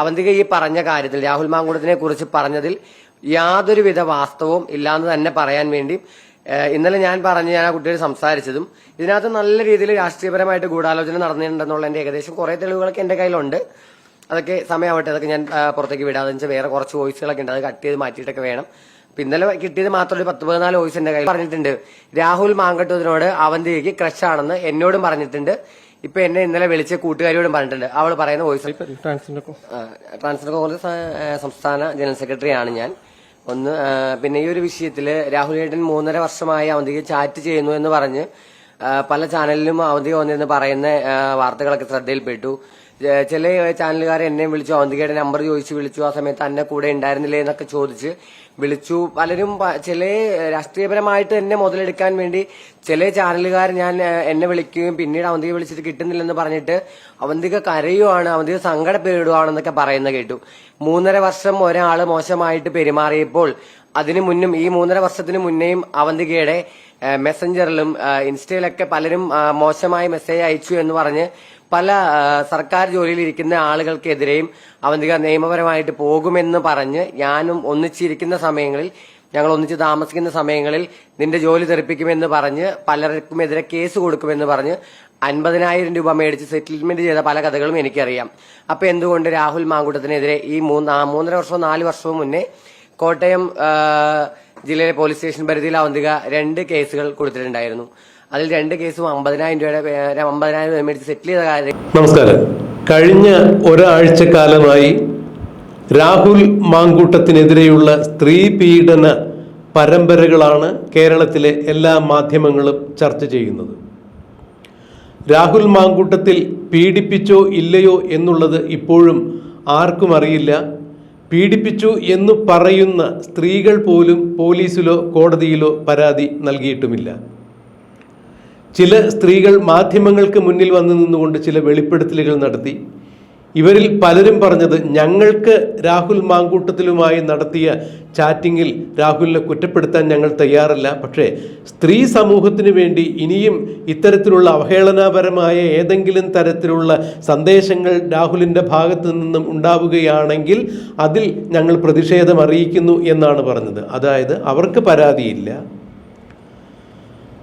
അവന്തിക ഈ പറഞ്ഞ കാര്യത്തിൽ രാഹുൽ മാങ്കുടത്തിനെ കുറിച്ച് പറഞ്ഞതിൽ യാതൊരുവിധ വാസ്തവവും ഇല്ലാന്ന് തന്നെ പറയാൻ വേണ്ടി ഇന്നലെ ഞാൻ പറഞ്ഞ് ഞാൻ ആ കുട്ടിയോട് സംസാരിച്ചതും ഇതിനകത്ത് നല്ല രീതിയിൽ രാഷ്ട്രീയപരമായിട്ട് ഗൂഢാലോചന നടന്നിട്ടുണ്ടെന്നുള്ളതിന്റെ ഏകദേശം കുറെ തെളിവുകളൊക്കെ എന്റെ കയ്യിലുണ്ട്. അതൊക്കെ സമയമാവട്ടെ അതൊക്കെ ഞാൻ പുറത്തേക്ക് വിടാതെ വെച്ചാൽ വേറെ കുറച്ച് വോയിസുകളൊക്കെ ഉണ്ട് അത് കട്ട് ചെയ്ത് മാറ്റിയിട്ടൊക്കെ വേണം. ഇന്നലെ കിട്ടിയത് മാത്രം ഒരു പത്ത് പതിനാല് വോയിസ് എന്റെ കയ്യിൽ പറഞ്ഞിട്ടുണ്ട്. രാഹുൽ മാങ്കട്ടൂരിനോട് അവന്തികയ്ക്ക് ക്രഷാണെന്ന് എന്നോടും പറഞ്ഞിട്ടുണ്ട്. ഇപ്പൊ എന്നെ ഇന്നലെ വിളിച്ച കൂട്ടുകാരിയോടും പറഞ്ഞിട്ടുണ്ട്. അവൾ പറയുന്ന വോയിസ് ട്രാൻസ്ജെൻഡർ കോൺഗ്രസ് സംസ്ഥാന ജനറൽ സെക്രട്ടറി ആണ് ഞാൻ. ഒന്ന് പിന്നെ ഈ ഒരു വിഷയത്തിൽ രാഹുൽ ഏട്ടൻ മൂന്നര വർഷമായി അവധിക ചാറ്റ് ചെയ്യുന്നു എന്ന് പറഞ്ഞ് പല ചാനലിലും അവധി വന്നിരുന്ന് പറയുന്ന വാർത്തകളൊക്കെ ശ്രദ്ധയിൽപ്പെട്ടു. ചില ചാനലുകാർ എന്നെ വിളിച്ചു അവന്തികയുടെ നമ്പർ ചോദിച്ചു വിളിച്ചു ആ സമയത്ത് അന്നെ കൂടെ ഉണ്ടായിരുന്നില്ലേ എന്നൊക്കെ ചോദിച്ച് വിളിച്ചു. പലരും ചില രാഷ്ട്രീയപരമായിട്ട് എന്നെ മുതലെടുക്കാൻ വേണ്ടി ചില ചാനലുകാർ ഞാൻ എന്നെ വിളിക്കുകയും പിന്നീട് അവന്തിക വിളിച്ചിട്ട് കിട്ടുന്നില്ലെന്ന് പറഞ്ഞിട്ട് അവന്തിക കരയുവാണ് അവന്തിക സങ്കടപ്പെടുവാണെന്നൊക്കെ പറയുന്ന കേട്ടു. മൂന്നര വർഷം ഒരാൾ മോശമായിട്ട് പെരുമാറിയപ്പോൾ അതിനു മുന്നും ഈ മൂന്നര വർഷത്തിനു മുന്നേയും അവന്തികയുടെ മെസ്സഞ്ചറിലും ഇൻസ്റ്റയിലൊക്കെ പലരും മോശമായ മെസ്സേജ് അയച്ചു എന്ന് പറഞ്ഞ് പല സർക്കാർ ജോലിയിൽ ഇരിക്കുന്ന ആളുകൾക്കെതിരെയും അവന്തിക നിയമപരമായിട്ട് പോകുമെന്ന് പറഞ്ഞ് ഞാനും ഒന്നിച്ചിരിക്കുന്ന സമയങ്ങളിൽ ഞങ്ങൾ ഒന്നിച്ച് താമസിക്കുന്ന സമയങ്ങളിൽ നിന്റെ ജോലി തെറിപ്പിക്കുമെന്ന് പറഞ്ഞ് പലർക്കുമെതിരെ കേസ് കൊടുക്കുമെന്ന് പറഞ്ഞ് അൻപതിനായിരം രൂപ മേടിച്ച് സെറ്റിൽമെന്റ് ചെയ്ത പല കഥകളും എനിക്കറിയാം. അപ്പൊ എന്തുകൊണ്ട് രാഹുൽ മാങ്കുട്ടത്തിനെതിരെ ഈ മൂന്ന് മൂന്നര വർഷവും നാല് വർഷവും മുന്നേ കോട്ടയം ജില്ലയിലെ പോലീസ് സ്റ്റേഷൻ പരിധിയിൽ അവന്തിക രണ്ട് കേസുകൾ കൊടുത്തിട്ടുണ്ടായിരുന്നു. അതിൽ രണ്ട് കേസും അമ്പതിനായിരം രൂപയുടെ അമ്പതിനായിരം രൂപ മേടിച്ച് സെറ്റിൽ ചെയ്ത കാര്യം നമസ്കാരം. കഴിഞ്ഞ ഒരാഴ്ചക്കാലമായി രാഹുൽ മാങ്കൂട്ടത്തിനെതിരെയുള്ള സ്ത്രീ പീഡന പരമ്പരകളാണ് കേരളത്തിലെ എല്ലാ മാധ്യമങ്ങളും ചർച്ച ചെയ്യുന്നത്. രാഹുൽ മാങ്കൂട്ടത്തിൽ പീഡിപ്പിച്ചോ ഇല്ലയോ എന്നുള്ളത് ഇപ്പോഴും ആർക്കും അറിയില്ല. പീഡിപ്പിച്ചു എന്ന് പറയുന്ന സ്ത്രീകൾ പോലും പോലീസിലോ കോടതിയിലോ പരാതി നൽകിയിട്ടുമില്ല. ചില സ്ത്രീകൾ മാധ്യമങ്ങൾക്ക് മുന്നിൽ വന്നു നിന്നുകൊണ്ട് ചില വെളിപ്പെടുത്തലുകൾ നടത്തി. ഇവരിൽ പലരും പറഞ്ഞത് ഞങ്ങൾക്ക് രാഹുൽ മാങ്കൂട്ടത്തിലുമായി നടത്തിയ ചാറ്റിങ്ങിൽ രാഹുലിനെ കുറ്റപ്പെടുത്താൻ ഞങ്ങൾ തയ്യാറല്ല. പക്ഷേ സ്ത്രീ സമൂഹത്തിന് വേണ്ടി ഇനിയും ഇത്തരത്തിലുള്ള അവഹേളനാപരമായ ഏതെങ്കിലും തരത്തിലുള്ള സന്ദേശങ്ങൾ രാഹുലിന്റെ ഭാഗത്തു നിന്നും ഉണ്ടാവുകയാണെങ്കിൽ അതിൽ ഞങ്ങൾ പ്രതിഷേധം അറിയിക്കുന്നു എന്നാണ് പറഞ്ഞത്. അതായത് അവർക്ക് പരാതിയില്ല.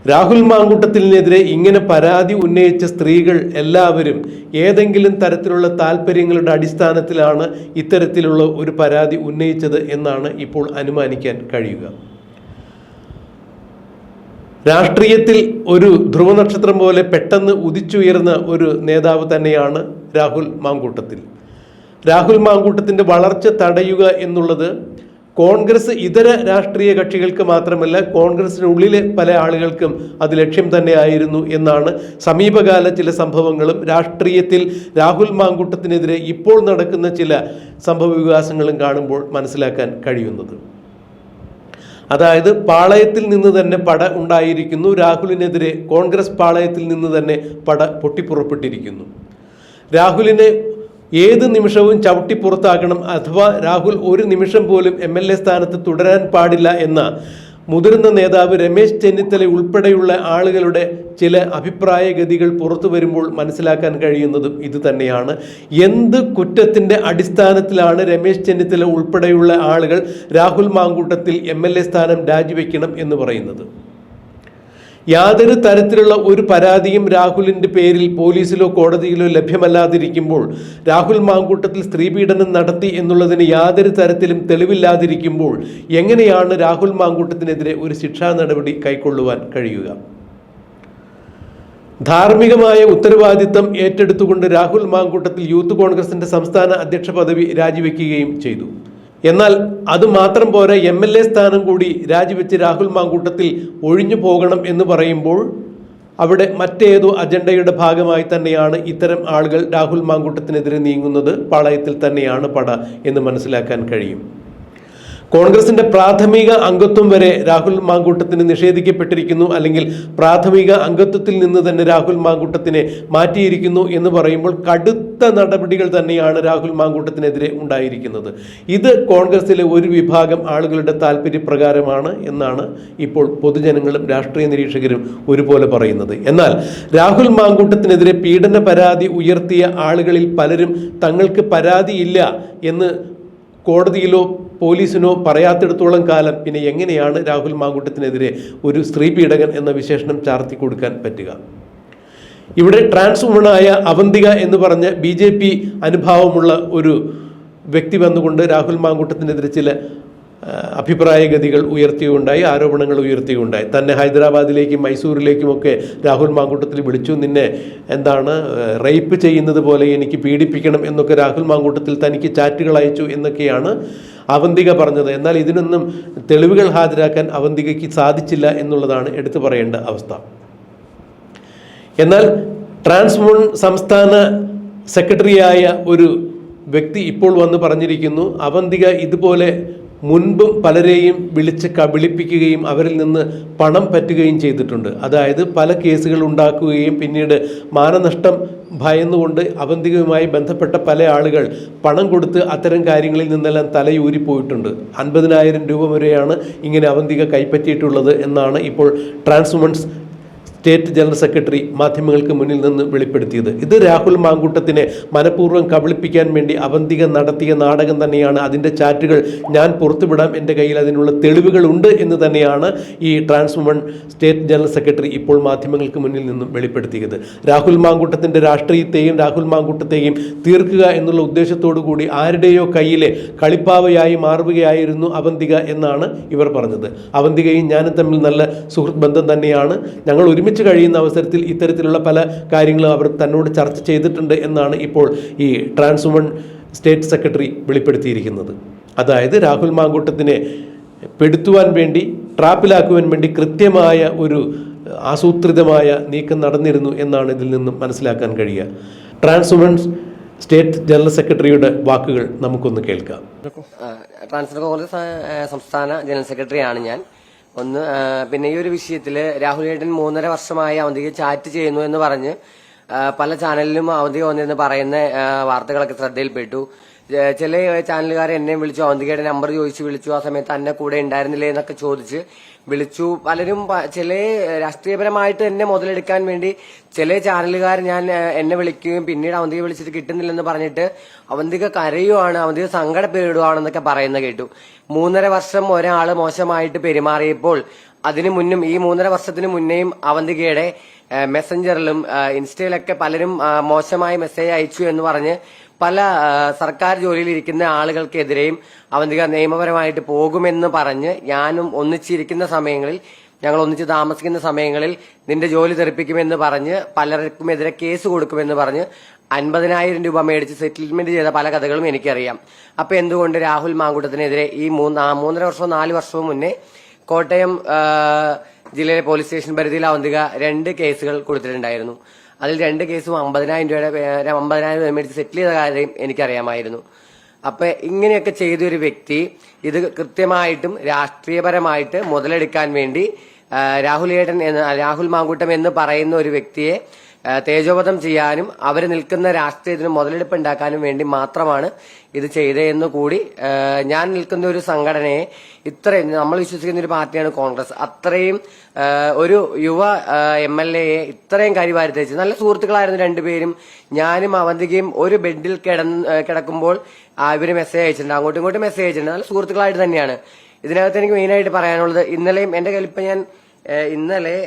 രാഹുൽ മാങ്കൂട്ടത്തിനെതിരെ ഇങ്ങനെ പരാതി ഉന്നയിച്ച സ്ത്രീകൾ എല്ലാവരും ഏതെങ്കിലും തരത്തിലുള്ള താല്പര്യങ്ങളുടെ അടിസ്ഥാനത്തിലാണ് ഇത്തരത്തിലുള്ള ഒരു പരാതി ഉന്നയിച്ചത് എന്നാണ് ഇപ്പോൾ അനുമാനിക്കാൻ കഴിയുക. രാഷ്ട്രീയത്തിൽ ഒരു ധ്രുവനക്ഷത്രം പോലെ പെട്ടെന്ന് ഉദിച്ചുയർന്ന ഒരു നേതാവ് തന്നെയാണ് രാഹുൽ മാങ്കൂട്ടത്തിൽ. രാഹുൽ മാങ്കൂട്ടത്തിന്റെ വളർച്ച തടയുക എന്നുള്ളത് കോൺഗ്രസ് ഇതര രാഷ്ട്രീയ കക്ഷികൾക്ക് മാത്രമല്ല കോൺഗ്രസിനുള്ളിലെ പല ആളുകൾക്കും അത് ലക്ഷ്യം തന്നെയായിരുന്നു എന്നാണ് സമീപകാല ചില സംഭവങ്ങളും രാഷ്ട്രീയത്തിൽ രാഹുൽ മാങ്കൂട്ടത്തിനെതിരെ ഇപ്പോൾ നടക്കുന്ന ചില സംഭവ വികാസങ്ങളും കാണുമ്പോൾ മനസ്സിലാക്കാൻ കഴിയുന്നത്. അതായത് പാളയത്തിൽ നിന്ന് തന്നെ പട ഉണ്ടായിരിക്കുന്നു രാഹുലിനെതിരെ കോൺഗ്രസ് പാളയത്തിൽ നിന്ന് തന്നെ പട പൊട്ടിപ്പുറപ്പെട്ടിരിക്കുന്നു. രാഹുലിനെ ഏത് നിമിഷവും ചവിട്ടി പുറത്താക്കണം അഥവാ രാഹുൽ ഒരു നിമിഷം പോലും എം എൽ എ സ്ഥാനത്ത് തുടരാൻ പാടില്ല എന്ന മുതിർന്ന നേതാവ് രമേശ് ചെന്നിത്തല ഉൾപ്പെടെയുള്ള ആളുകളുടെ ചില അഭിപ്രായഗതികൾ പുറത്തു വരുമ്പോൾ മനസ്സിലാക്കാൻ കഴിയുന്നതും ഇത് തന്നെയാണ് എന്ത് കുറ്റത്തിന്റെ അടിസ്ഥാനത്തിലാണ് രമേശ് ചെന്നിത്തല ഉൾപ്പെടെയുള്ള ആളുകൾ രാഹുൽ മാങ്കൂട്ടത്തിൽ എം സ്ഥാനം രാജിവെക്കണം എന്ന് പറയുന്നത്? യാതൊരു തരത്തിലുള്ള ഒരു പരാതിയും രാഹുലിന്റെ പേരിൽ പോലീസിലോ കോടതിയിലോ ലഭ്യമല്ലാതിരിക്കുമ്പോൾ രാഹുൽ മാങ്കൂട്ടത്തിൽ സ്ത്രീപീഡനം നടത്തി എന്നുള്ളതിന് യാതൊരു തരത്തിലും തെളിവില്ലാതിരിക്കുമ്പോൾ എങ്ങനെയാണ് രാഹുൽ മാങ്കൂട്ടത്തിനെതിരെ ഒരു ശിക്ഷാ നടപടി കൈക്കൊള്ളുവാൻ കഴിയുക? ധാർമ്മികമായ ഉത്തരവാദിത്തം ഏറ്റെടുത്തുകൊണ്ട് രാഹുൽ മാങ്കൂട്ടത്തിൽ യൂത്ത് കോൺഗ്രസിന്റെ സംസ്ഥാന അധ്യക്ഷ പദവി രാജിവെക്കുകയും ചെയ്തു. എന്നാൽ അത് മാത്രം പോരാ എം എൽ എ സ്ഥാനം കൂടി രാജിവെച്ച് രാഹുൽ മാങ്കൂട്ടത്തിൽ ഒഴിഞ്ഞു പോകണം എന്ന് പറയുമ്പോൾ അവിടെ മറ്റേതോ അജണ്ടയുടെ ഭാഗമായി തന്നെയാണ് ഇത്തരം ആളുകൾ രാഹുൽ മാങ്കൂട്ടത്തിനെതിരെ നീങ്ങുന്നത് പാളയത്തിൽ തന്നെയാണ് പട എന്ന് മനസ്സിലാക്കാൻ കഴിയും. കോൺഗ്രസിന്റെ പ്രാഥമിക അംഗത്വം വരെ രാഹുൽ മാങ്കൂട്ടത്തിന് നിഷേധിക്കപ്പെട്ടിരിക്കുന്നു. അല്ലെങ്കിൽ പ്രാഥമിക അംഗത്വത്തിൽ നിന്ന് തന്നെ രാഹുൽ മാങ്കൂട്ടത്തിനെ മാറ്റിയിരിക്കുന്നു എന്ന് പറയുമ്പോൾ കടുത്ത നടപടികൾ തന്നെയാണ് രാഹുൽ മാങ്കൂട്ടത്തിനെതിരെ ഉണ്ടായിരിക്കുന്നത്. ഇത് കോൺഗ്രസിലെ ഒരു വിഭാഗം ആളുകളുടെ താല്പര്യപ്രകാരമാണ് എന്നാണ് ഇപ്പോൾ പൊതുജനങ്ങളും രാഷ്ട്രീയ നിരീക്ഷകരും ഒരുപോലെ പറയുന്നത്. എന്നാൽ രാഹുൽ മാങ്കൂട്ടത്തിനെതിരെ പീഡന പരാതി ഉയർത്തിയ ആളുകളിൽ പലരും തങ്ങൾക്ക് പരാതിയില്ല എന്ന് കോടതിയിലോ പോലീസിനോ പറയാത്തിടത്തോളം കാലം പിന്നെ എങ്ങനെയാണ് രാഹുൽ മാങ്കൂട്ടത്തിനെതിരെ ഒരു സ്ത്രീ പീഡകൻ എന്ന വിശേഷണം ചാർത്തി കൊടുക്കാൻ പറ്റുക? ഇവിടെ ട്രാൻസ് വുമണായ അവന്തിക എന്ന് പറഞ്ഞ ബി ജെ പി അനുഭാവമുള്ള ഒരു വ്യക്തി വന്നുകൊണ്ട് രാഹുൽ മാങ്കൂട്ടത്തിനെതിരെ ചില അഭിപ്രായഗതികൾ ഉയർത്തിയുണ്ടായി ആരോപണങ്ങൾ ഉയർത്തിയുണ്ടായി. തന്നെ ഹൈദരാബാദിലേക്കും മൈസൂരിലേക്കുമൊക്കെ രാഹുൽ മാങ്കൂട്ടത്തിൽ വിളിച്ചു നിന്നെ എന്താണ് റേപ്പ് ചെയ്യുന്നത് പോലെ എനിക്ക് പീഡിപ്പിക്കണം എന്നൊക്കെ രാഹുൽ മാങ്കൂട്ടത്തിൽ തനിക്ക് ചാറ്റുകൾ അയച്ചു എന്നൊക്കെയാണ് അവന്തിക പറഞ്ഞത്. എന്നാൽ ഇതിനൊന്നും തെളിവുകൾ ഹാജരാക്കാൻ അവന്തികയ്ക്ക് സാധിച്ചില്ല എന്നുള്ളതാണ് എടുത്തു പറയേണ്ട അവസ്ഥ. എന്നാൽ ട്രാൻസ്മോൺ സംസ്ഥാന സെക്രട്ടറിയായ ഒരു വ്യക്തി ഇപ്പോൾ വന്ന് പറഞ്ഞിരിക്കുന്നു അവന്തിക ഇതുപോലെ മുൻപും പലരെയും വിളിച്ച് കബളിപ്പിക്കുകയും അവരിൽ നിന്ന് പണം പറ്റുകയും ചെയ്തിട്ടുണ്ട്. അതായത് പല കേസുകൾ ഉണ്ടാക്കുകയും പിന്നീട് മാനനഷ്ടം ഭയന്നുകൊണ്ട് അവന്തികയുമായി ബന്ധപ്പെട്ട പല ആളുകൾ പണം കൊടുത്ത് അത്തരം കാര്യങ്ങളിൽ നിന്നെല്ലാം തലയൂരിപ്പോയിട്ടുണ്ട് അൻപതിനായിരം രൂപ വരെയാണ് ഇങ്ങനെ അവന്തിക കൈപ്പറ്റിയിട്ടുള്ളത് എന്നാണ് ഇപ്പോൾ ട്രാൻസ്വുമൻസ് സ്റ്റേറ്റ് ജനറൽ സെക്രട്ടറി മാധ്യമങ്ങൾക്ക് മുന്നിൽ നിന്ന് വെളിപ്പെടുത്തിയത്. ഇത് രാഹുൽ മാങ്കൂട്ടത്തിനെ മനഃപൂർവം കബളിപ്പിക്കാൻ വേണ്ടി അവന്തിക നടത്തിയ നാടകം തന്നെയാണ്. അതിന്റെ ചാറ്റുകൾ ഞാൻ പുറത്തുവിടാം. എന്റെ കയ്യിൽ അതിനുള്ള തെളിവുകളുണ്ട് എന്ന് തന്നെയാണ് ഈ trans woman state general secretary ഇപ്പോൾ മാധ്യമങ്ങൾക്ക് മുന്നിൽ നിന്നും വെളിപ്പെടുത്തിയത്. രാഹുൽ മാങ്കൂട്ടത്തിന്റെ രാഷ്ട്രീയത്തെയും രാഹുൽ മാങ്കൂട്ടത്തെയും തീർക്കുക എന്നുള്ള ഉദ്ദേശത്തോടു കൂടി ആരുടെയോ കയ്യിലെ കളിപ്പാവയായി മാറുകയായിരുന്നു അവന്തിക എന്നാണ് ഇവർ പറഞ്ഞത്. അവന്തികയും ഞാനും തമ്മിൽ നല്ല സുഹൃത്ത് ബന്ധം തന്നെയാണ്. ഞങ്ങൾ ഒരുമിച്ച് കഴിയുന്ന അവസരത്തിൽ ഇത്തരത്തിലുള്ള പല കാര്യങ്ങളും അവർ തന്നോട് ചർച്ച ചെയ്തിട്ടുണ്ട് എന്നാണ് ഇപ്പോൾ ഈ ട്രാൻസ് വുമൺ സ്റ്റേറ്റ് സെക്രട്ടറി വെളിപ്പെടുത്തിയിരിക്കുന്നത്. അതായത് രാഹുൽ മാങ്കൂട്ടത്തിനെ പെടുത്തുവാൻ വേണ്ടി ട്രാപ്പിലാക്കുവാൻ വേണ്ടി കൃത്യമായ ഒരു ആസൂത്രിതമായ നീക്കം നടന്നിരുന്നു എന്നാണ് ഇതിൽ നിന്നും മനസ്സിലാക്കാൻ കഴിയുക. ട്രാൻസ് സ്റ്റേറ്റ് ജനറൽ സെക്രട്ടറിയുടെ വാക്കുകൾ നമുക്കൊന്ന് കേൾക്കാം. ട്രാൻസ്ഫർ കോൺഗ്രസ് സംസ്ഥാന ജനറൽ സെക്രട്ടറിയാണ് ഞാൻ. ഒന്ന് പിന്നെ ഈ ഒരു വിഷയത്തിൽ രാഹുൽ ഏട്ടൻ മൂന്നര വർഷമായി അവധിക ചാറ്റ് ചെയ്യുന്നു എന്ന് പറഞ്ഞ് പല ചാനലിലും അവധിക വന്നിരുന്ന് പറയുന്ന വാർത്തകളൊക്കെ ശ്രദ്ധയിൽപ്പെട്ടു. ചില ചാനലുകാർ എന്നെയും വിളിച്ചു അവന്തികയുടെ നമ്പർ ചോദിച്ചു വിളിച്ചു ആ സമയത്ത് എന്നെ കൂടെ ഉണ്ടായിരുന്നില്ലേ എന്നൊക്കെ ചോദിച്ച് വിളിച്ചു. പലരും ചില രാഷ്ട്രീയപരമായിട്ട് എന്നെ മുതലെടുക്കാൻ വേണ്ടി ചില ചാനലുകാർ ഞാൻ എന്നെ വിളിക്കുകയും പിന്നീട് അവന്തിക വിളിച്ചിട്ട് കിട്ടുന്നില്ലെന്ന് പറഞ്ഞിട്ട് അവന്തിക കരയുവാണ് അവന്തിക സങ്കടപ്പെടുവാണെന്നൊക്കെ പറയുന്ന കേട്ടു. മൂന്നര വർഷം ഒരാൾ മോശമായിട്ട് പെരുമാറിയപ്പോൾ അതിനു മുന്നും ഈ മൂന്നര വർഷത്തിന് മുന്നേയും അവന്തികയുടെ മെസ്സഞ്ചറിലും ഇൻസ്റ്റയിലൊക്കെ പലരും മോശമായി മെസ്സേജ് അയച്ചു എന്ന് പറഞ്ഞ് പല സർക്കാർ ജോലിയിൽ ഇരിക്കുന്ന ആളുകൾക്കെതിരെയും അവന്തിക നിയമപരമായിട്ട് പോകുമെന്ന് പറഞ്ഞ് ഞാനും ഒന്നിച്ചിരിക്കുന്ന സമയങ്ങളിൽ ഞങ്ങൾ ഒന്നിച്ച് താമസിക്കുന്ന സമയങ്ങളിൽ നിന്റെ ജോലി തെറിപ്പിക്കുമെന്ന് പറഞ്ഞ് പലർക്കും എതിരെ കേസ് കൊടുക്കുമെന്ന് പറഞ്ഞ് അൻപതിനായിരം രൂപ മേടിച്ച് സെറ്റിൽമെന്റ് ചെയ്ത പല കഥകളും എനിക്കറിയാം. അപ്പൊ എന്തുകൊണ്ട് രാഹുൽ മാങ്കൂട്ടത്തിനെതിരെ ഈ മൂന്ന് മൂന്നര വർഷവും നാല് വർഷവും മുന്നേ കോട്ടയം ജില്ലയിലെ പോലീസ് സ്റ്റേഷൻ പരിധിയിൽ അവന്തിക രണ്ട് കേസുകൾ കൊടുത്തിട്ടുണ്ടായിരുന്നു. അതിൽ രണ്ട് കേസും അമ്പതിനായിരം രൂപയുടെ അമ്പതിനായിരം രൂപ മേടിച്ച് സെറ്റിൽ ചെയ്ത കാര്യം എനിക്കറിയാമായിരുന്നു. അപ്പൊ ഇങ്ങനെയൊക്കെ ചെയ്തൊരു വ്യക്തി ഇത് കൃത്യമായിട്ടും രാഷ്ട്രീയപരമായിട്ട് മുതലെടുക്കാൻ വേണ്ടി രാഹുൽ ഏട്ടൻ എന്ന് രാഹുൽ മാങ്കൂട്ടം എന്ന് പറയുന്ന ഒരു വ്യക്തിയെ തേജോവധം ചെയ്യാനും അവർ നിൽക്കുന്ന രാഷ്ട്രീയത്തിന് മുതലെടുപ്പ് ഉണ്ടാക്കാനും വേണ്ടി മാത്രമാണ് ഇത് ചെയ്തതെന്ന് കൂടി ഞാൻ നിൽക്കുന്ന ഒരു സംഘടനയെ ഇത്രയും നമ്മൾ വിശ്വസിക്കുന്ന ഒരു പാർട്ടിയാണ് കോൺഗ്രസ്. അത്രയും ഒരു യുവ എം എൽ എയെ ഇത്രയും കരിവാരി തേച്ച് നല്ല സുഹൃത്തുക്കളായിരുന്നു രണ്ടുപേരും. ഞാനും അവന്തികയും ഒരു ബെഡിൽ കിടക്കുമ്പോൾ ഇവർ മെസ്സേജ് അയച്ചിട്ടുണ്ട്. അങ്ങോട്ടും ഇങ്ങോട്ടും മെസ്സേജ് അയച്ചിട്ടുണ്ട്. നല്ല സുഹൃത്തുക്കളായിട്ട് തന്നെയാണ്. ഇതിനകത്ത് എനിക്ക് മെയിനായിട്ട് പറയാനുള്ളത് ഇന്നലെയും എന്റെ കയ്യിൽ ഇപ്പൊ ഞാൻ ഇന്നലെ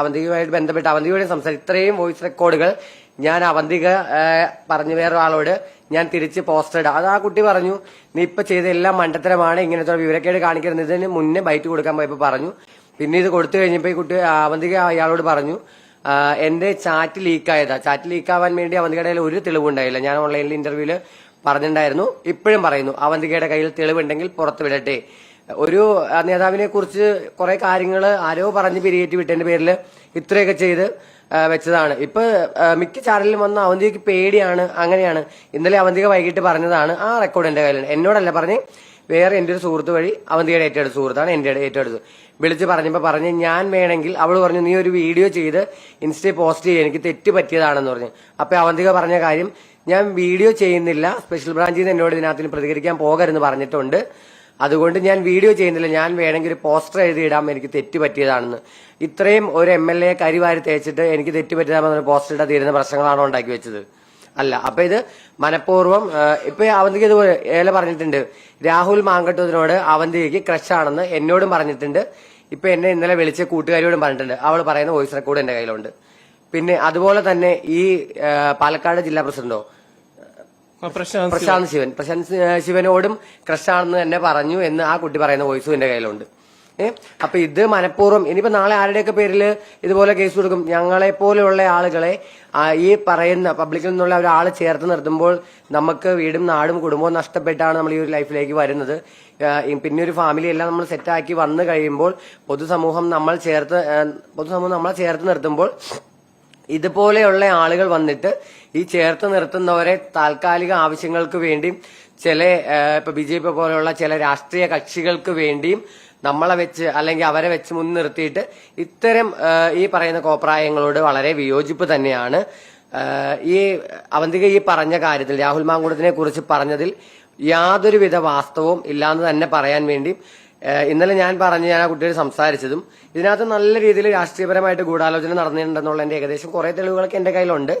അവന്തികയുമായിട്ട് ബന്ധപ്പെട്ട് അവന്തികയോട് സംസാരിച്ചു ഇത്രയും വോയിസ് റെക്കോർഡുകൾ ഞാൻ അവന്തിക പറഞ്ഞു വേറെ ആളോട് ഞാൻ തിരിച്ച് പോസ്റ്റ് ഇടാം അത് ആ കുട്ടി പറഞ്ഞു നീ ഇപ്പൊ ചെയ്ത എല്ലാം മണ്ടത്തരമാണ് ഇങ്ങനത്തെ വിവരക്കേട് കാണിക്കരുത്. ഇതിന് മുന്നേ ബൈറ്റ് കൊടുക്കാൻ പോയപ്പോ പറഞ്ഞു. പിന്നെ ഇത് കൊടുത്തു കഴിഞ്ഞപ്പോ ഈ കുട്ടി അവന്തിക അയാളോട് പറഞ്ഞു എന്റെ ചാറ്റ് ലീക്കായതാ. ചാറ്റ് ലീക്കാവാൻ വേണ്ടി അവന്തികയുടെ കയ്യിൽ ഒരു തെളിവുണ്ടായില്ല. ഞാൻ ഓൺലൈനിൽ ഇന്റർവ്യൂവിൽ പറഞ്ഞിട്ടുണ്ടായിരുന്നു ഇപ്പോഴും പറയുന്നു അവന്തികയുടെ കയ്യിൽ തെളിവുണ്ടെങ്കിൽ പുറത്തു വിടട്ടെ. ഒരു നേതാവിനെ കുറിച്ച് കുറെ കാര്യങ്ങൾ ആരോ പറഞ്ഞ് പിരിയേറ്റ് വിട്ടതിന്റെ പേരിൽ ഇത്രയൊക്കെ ചെയ്ത് വെച്ചതാണ്. ഇപ്പൊ മിക്ക ചാനലിലും വന്ന അവന്തിക്ക് പേടിയാണ് അങ്ങനെയാണ്. ഇന്നലെ അവന്തിക വൈകിട്ട് പറഞ്ഞതാണ് ആ റെക്കോർഡ് എന്റെ കയ്യിലുണ്ട്. എന്നോടല്ല പറഞ്ഞ് വേറെ എന്റെ ഒരു സുഹൃത്ത് വഴി അവന്തിയുടെ ഏറ്റെടുത്ത സുഹൃത്താണ് എന്റെ ഏറ്റെടുത്തത് വിളിച്ച് പറഞ്ഞപ്പോൾ പറഞ്ഞ് ഞാൻ വേണമെങ്കിൽ അവൾ പറഞ്ഞു നീ ഒരു വീഡിയോ ചെയ്ത് ഇൻസ്റ്റയിൽ പോസ്റ്റ് ചെയ്യുക എനിക്ക് തെറ്റ് പറ്റിയതാണെന്ന് പറഞ്ഞു. അപ്പോൾ അവന്തിക പറഞ്ഞ കാര്യം ഞാൻ വീഡിയോ ചെയ്യുന്നില്ല സ്പെഷ്യൽ ബ്രാഞ്ചിൽ നിന്ന് എന്നോട് ഇതിനകത്തിന് പ്രതികരിക്കാൻ പോകരുതെന്ന് പറഞ്ഞിട്ടുണ്ട്. അതുകൊണ്ട് ഞാൻ വീഡിയോ ചെയ്യുന്നില്ല. ഞാൻ വേണമെങ്കിൽ ഒരു പോസ്റ്റർ എഴുതിയിടാം. എനിക്ക് തെറ്റ് പറ്റിയതാണെന്ന്. ഇത്രയും ഒരു എം എൽ എ കരിവാരി തേച്ചിട്ട് എനിക്ക് തെറ്റ് പറ്റിയതാണെന്ന് പോസ്റ്റർ ഇടാൻ തീരുന്ന പ്രശ്നങ്ങളാണോ ഉണ്ടാക്കി വെച്ചത്? അല്ല. അപ്പൊ ഇത് മനഃപൂർവം ഇപ്പൊ അവന്തിക്ക് ഇതുപോലെ ഏല പറഞ്ഞിട്ടുണ്ട്. രാഹുൽ മാങ്കട്ടൂരിനോട് അവന്തിക്ക് ക്രഷ് ആണെന്ന് എന്നോടും പറഞ്ഞിട്ടുണ്ട്. ഇപ്പൊ എന്നെ ഇന്നലെ വിളിച്ച കൂട്ടുകാരിയോടും പറഞ്ഞിട്ടുണ്ട്. അവൾ പറയുന്ന വോയിസ് റെക്കോർഡ് എന്റെ കയ്യിലുണ്ട്. പിന്നെ അതുപോലെ തന്നെ ഈ പാലക്കാട് ജില്ലാ പ്രസിഡന്റോ പ്രശാന്ത് ശിവൻ. പ്രശാന്ത് ശിവനോടും ക്രഷാണെന്ന് തന്നെ പറഞ്ഞു എന്ന് ആ കുട്ടി പറയുന്ന വോയിസും എന്റെ കയ്യിലുണ്ട്. ഏ അപ്പൊ ഇത് മനഃപൂർവം ഇനിയിപ്പോ നാളെ ആരുടെയൊക്കെ പേരിൽ ഇതുപോലെ കേസ് കൊടുക്കും? ഞങ്ങളെ പോലെയുള്ള ആളുകളെ ഈ പറയുന്ന പബ്ലിക്കിൽ നിന്നുള്ള ഒരാൾ ചേർത്ത് നിർത്തുമ്പോൾ നമുക്ക് വീടും നാടും കുടുംബവും നഷ്ടപ്പെട്ടാണ് നമ്മൾ ഈ ഒരു ലൈഫിലേക്ക് വരുന്നത്. പിന്നെ ഒരു ഫാമിലി എല്ലാം നമ്മൾ സെറ്റാക്കി വന്നു കഴിയുമ്പോൾ പൊതുസമൂഹം നമ്മൾ ചേർത്ത് പൊതുസമൂഹം നമ്മളെ ചേർത്ത് നിർത്തുമ്പോൾ ഇതുപോലെയുള്ള ആളുകൾ വന്നിട്ട് ഈ ചേർത്ത് നിർത്തുന്നവരെ താൽക്കാലിക ആവശ്യങ്ങൾക്ക് വേണ്ടിയും ചില ഇപ്പൊ ബി ജെ പി പോലെയുള്ള ചില രാഷ്ട്രീയ കക്ഷികൾക്ക് വേണ്ടിയും നമ്മളെ വെച്ച് അല്ലെങ്കിൽ അവരെ വെച്ച് മുൻനിർത്തിയിട്ട് ഇത്തരം ഈ പറയുന്ന കോപ്രായങ്ങളോട് വളരെ വിയോജിപ്പ് തന്നെയാണ്. ഈ അവന്തിക ഈ പറഞ്ഞ കാര്യത്തിൽ രാഹുൽ മാങ്കുടത്തിനെ കുറിച്ച് പറഞ്ഞതിൽ യാതൊരുവിധ വാസ്തവവും ഇല്ലാന്ന് തന്നെ പറയാൻ വേണ്ടി ഇന്നലെ ഞാൻ പറഞ്ഞ് ഞാൻ ആ കുട്ടിയോട് സംസാരിച്ചതും ഇതിനകത്ത് നല്ല രീതിയിൽ രാഷ്ട്രീയപരമായിട്ട് ഗൂഢാലോചന നടന്നിട്ടുണ്ടെന്നുള്ള എന്റെ ഏകദേശം കുറെ തെളിവുകളൊക്കെ എന്റെ കയ്യിലുണ്ട്.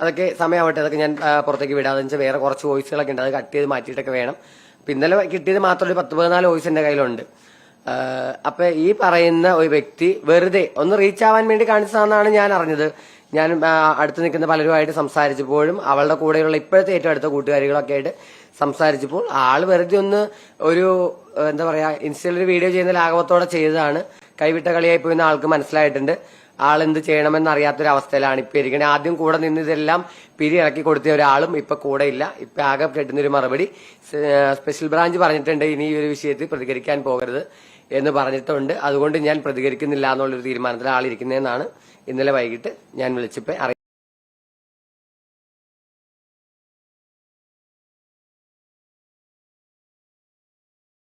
അതൊക്കെ സമയമാവട്ടെ അതൊക്കെ ഞാൻ പുറത്തേക്ക് വിടാതെ. വേറെ കുറച്ച് വോയിസുകളൊക്കെ ഉണ്ട് അത് കട്ട് ചെയ്ത് മാറ്റിയിട്ടൊക്കെ വേണം. അപ്പൊ ഇന്നലെ കിട്ടിയത് മാത്രം ഒരു പത്ത് പതിനാല് വോയിസ് എന്റെ കയ്യിലുണ്ട്. അപ്പൊ ഈ പറയുന്ന ഒരു വ്യക്തി വെറുതെ ഒന്ന് റീച്ച് ആവാൻ വേണ്ടി കാണിച്ചതാണെന്നാണ് ഞാൻ അറിഞ്ഞത്. ഞാൻ അടുത്ത് നിൽക്കുന്ന പലരുമായിട്ട് സംസാരിച്ചപ്പോഴും അവളുടെ കൂടെയുള്ള ഇപ്പോഴത്തെ ഏറ്റവും അടുത്ത കൂട്ടുകാരികളൊക്കെ ആയിട്ട് സംസാരിച്ചപ്പോൾ ആൾ വെറുതെ ഒന്ന് ഒരു എന്താ പറയാ ഇൻസ്റ്റയിൽ ഒരു വീഡിയോ ചെയ്യുന്ന ലാഘവത്തോടെ ചെയ്തതാണ്. കൈവിട്ട കളിയായി പോയിന്ന് ആൾക്ക് മനസ്സിലായിട്ടുണ്ട്. ആൾ എന്ത് ചെയ്യണമെന്ന് അറിയാത്തൊരു അവസ്ഥയിലാണ് ഇപ്പൊ ഇരിക്കണേ. ആദ്യം കൂടെ നിന്ന് ഇതെല്ലാം പിരി ഇറക്കി കൊടുത്ത ഒരാളും ഇപ്പൊ കൂടെ ഇല്ല. ഇപ്പൊ ആകെ കിട്ടുന്നൊരു മറുപടി. സ്പെഷ്യൽ ബ്രാഞ്ച് പറഞ്ഞിട്ടുണ്ട് ഇനി ഈ ഒരു വിഷയത്തിൽ പ്രതികരിക്കാൻ പോകരുത് എന്ന് പറഞ്ഞിട്ടുണ്ട്. അതുകൊണ്ട് ഞാൻ പ്രതികരിക്കുന്നില്ല എന്നുള്ളൊരു തീരുമാനത്തിൽ ആളിരിക്കുന്നതെന്നാണ് ഇന്നലെ വൈകിട്ട് ഞാൻ വിളിച്ചപ്പോൾ